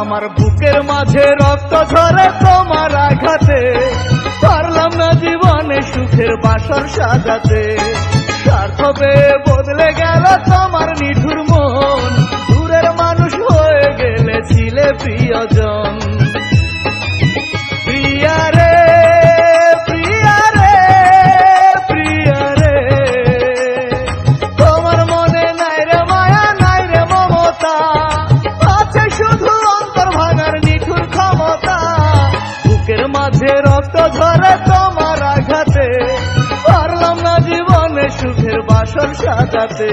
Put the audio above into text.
আমার বুকের মাঝে রক্ত ঝরে তোমার আঘাতে। পারলাম না জীবনে সুখের বাসর সাজাতে। স্বার্থ পেয়ে বদলে গেল তোমার নিঠুর মন। দূরের মানুষ হয়ে গেলে ছিলে প্রিয়জন। মাঝে রক্ত ঝরে তোমার আঘাতে পারলাম না জীবনে সুখের বাসন সাজাতে।